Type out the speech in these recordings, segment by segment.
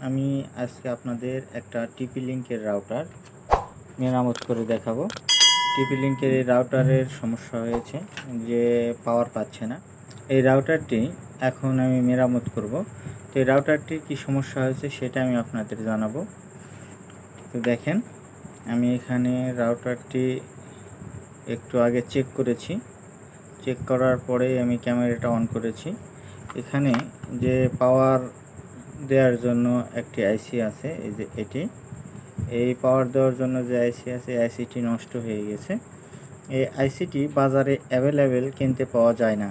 আমি আজকে আপনাদের একটা টিপি লিঙ্কের রাউটার মেরামত করে দেখাবো। টিপি লিঙ্কের এই রাউটারের সমস্যা হয়েছে যে পাওয়ার পাচ্ছে না। এই রাউটারটি এখন আমি মেরামত করব। তো এই রাউটারটির কী সমস্যা হয়েছে সেটা আমি আপনাদের জানাব। তো দেখেন, আমি এখানে রাউটারটি একটু আগে চেক করেছি। চেক করার পরে আমি ক্যামেরাটা অন করেছি। এখানে যে পাওয়ার দেওয়ার জন্য একটি আইসি আছে, এই যে এটি। এই পাওয়ার দেওয়ার জন্য যে আইসি আছে আইসিটি নষ্ট হয়ে গেছে। এই আইসিটি বাজারে অ্যাভেলেবেল কিনতে পাওয়া যায় না।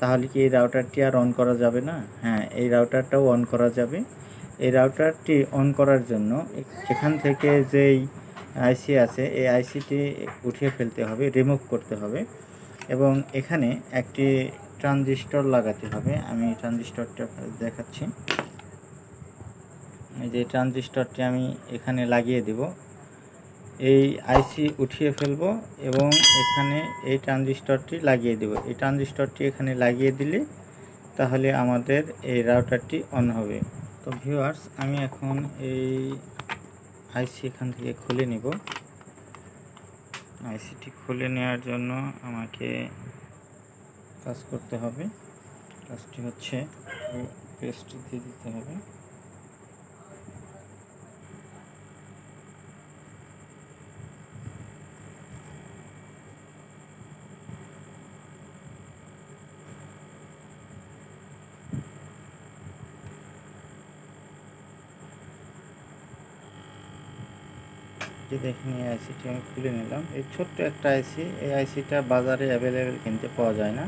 তাহলে কি এই রাউটারটি আর অন করা যাবে না? হ্যাঁ এই রাউটারটাও অন করা যাবে। এই রাউটারটি অন করার জন্য এখান থেকে যেই আইসি আছে, এই আইসিটি উঠিয়ে ফেলতে হবে রিমুভ করতে হবে। এবং এখানে একটি ট্রানজিস্টর লাগাতে হবে। আমি ট্রানজিস্টরটা দেখাচ্ছি। যে ট্রানজিস্টরটি আমি এখানে লাগিয়ে দেব। এই আইসি উঠিয়ে ফেলব এবং এখানে এই ট্রানজিস্টরটি লাগিয়ে দেব। এই ট্রানজিস্টরটি এখানে লাগিয়ে দিলে তাহলে আমাদের এই রাউটারটি অন হবে। তো ভিউয়ার্স, আমি এখন এই আইসি এখান থেকে খুলে নিব। আইসিটি খুলে নেওয়ার জন্য আমাকে কাজ করতে হবে। কাজটি হচ্ছে পেস্ট দিয়ে দিতে হবে। যে দেখেন এই আইসিটি আমি খুলে নিলাম। এই ছোট্ট একটা আইসি, এই আইসিটা বাজারে অ্যাভেলেবেল কিনতে পাওয়া যায় না।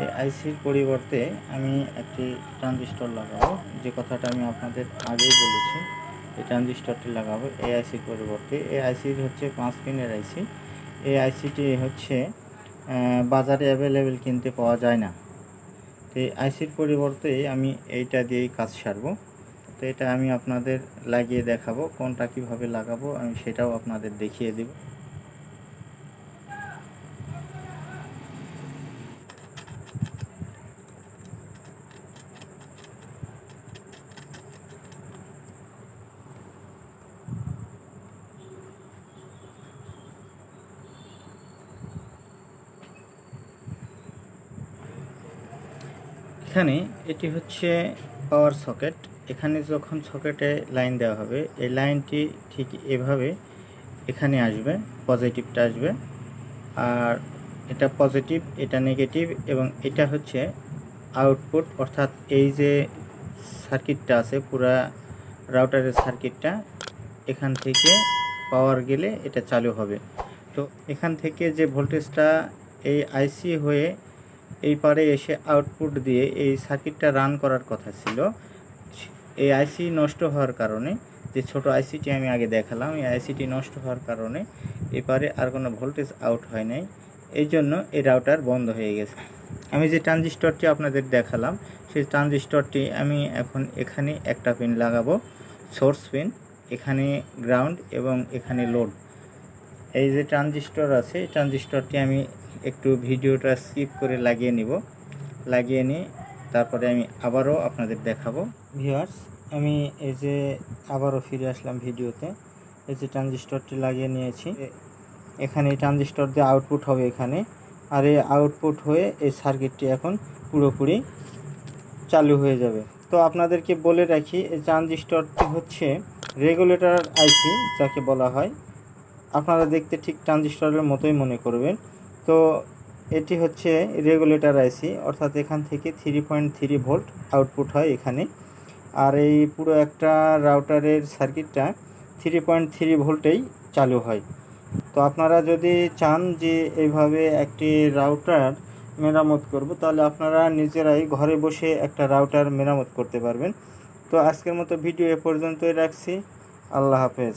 এই আইসির পরিবর্তে আমি একটি ট্রানজিস্টর লাগাবো। যে কথাটা আমি আপনাদের আগেই বলেছি, এই ট্রানজিস্টরটি লাগাবো এই আইসির পরিবর্তে। এই আইসি হচ্ছে পাঁচ পিনের আইসি। এই আইসিটি হচ্ছে বাজারে অ্যাভেলেবেল কিনতে পাওয়া যায় না। তো এই আইসির পরিবর্তে আমি এইটা দিয়েই কাজ সারবো। তো এটা আমি আপনাদের লাগিয়ে দেখাবো, কোনটা কীভাবে লাগাবো, আমি সেটাও আপনাদের দেখিয়ে দেব। এখানে এটি হচ্ছে পাওয়ার সকেট এখানে যখন সকেটে লাইন দেওয়া হবে, এই লাইনটি ঠিক এভাবে এখানে আসবে পজিটিভটা আসবে। আর এটা পজিটিভ এটা নেগেটিভ এবং এটা হচ্ছে আউটপুট অর্থাৎ এই যে সার্কিটটা আছে, পুরা রাউটারের সার্কিটটা এখান থেকে পাওয়ার গেলে এটা চালু হবে। তো এখান থেকে যে ভোল্টেজটা এই আইসি হয়ে এই পারে এসে আউটপুট দিয়ে এই সার্কিটটা রান করার কথা ছিল এই আইসি নষ্ট হওয়ার কারণে, যে ছোট আইসিটি আমি আগে দেখালাম, এই আইসিটি নষ্ট হওয়ার কারণে এপারে আর কোনো ভোল্টেজ আউট হয় নাই। এই জন্য এই রাউটার বন্ধ হয়ে গেছে। আমি যে ট্রানজিস্টরটি আপনাদের দেখালাম, সেই ট্রানজিস্টরটি আমি এখন এখানে একটা পিন লাগাবো সোর্স পিন এখানে গ্রাউন্ড এবং এখানে লোড এই যে ট্রানজিস্টর আছে ট্রানজিস্টরটি আমি একটু ভিডিওটা স্কিপ করে লাগিয়ে নিব। লাগিয়ে নিয়ে তারপরে আমি আবারও আপনাদের দেখাবো। ভিউয়ার্স আমি এই যে আবারও ফিরে আসলাম ভিডিওতে। এই যে ট্রানজিস্টরটি লাগিয়ে নিয়েছি। এখানে ট্রানজিস্টর দিয়ে আউটপুট হবে এখানে। আর এই আউটপুট হয়ে এই সার্কিটটি এখন পুরোপুরি চালু হয়ে যাবে। তো আপনাদেরকে বলে রাখি, এই ট্রানজিস্টরটি হচ্ছে রেগুলেটর আইসি, যাকে বলা হয়। আপনারা দেখতে ঠিক ট্রানজিস্টরের মতোই মনে করবেন। তো এটি হচ্ছে রেগুলেটর আইসি অর্থাৎ এখান থেকে three point three volt output হয় এখানে। আর এই পুরো একটা রাউটারের সার্কিটটা থ্রি পয়েন্ট থ্রি ভোল্টেই চালু হয়। তো আপনারা যদি চান যে এইভাবে একটি রাউটার মেরামত করব, তাহলে আপনারা নিজেরাই ঘরে বসে একটা রাউটার মেরামত করতে পারবেন। তো আজকের মতো ভিডিও এ পর্যন্তই রাখছি। আল্লাহ হাফেজ।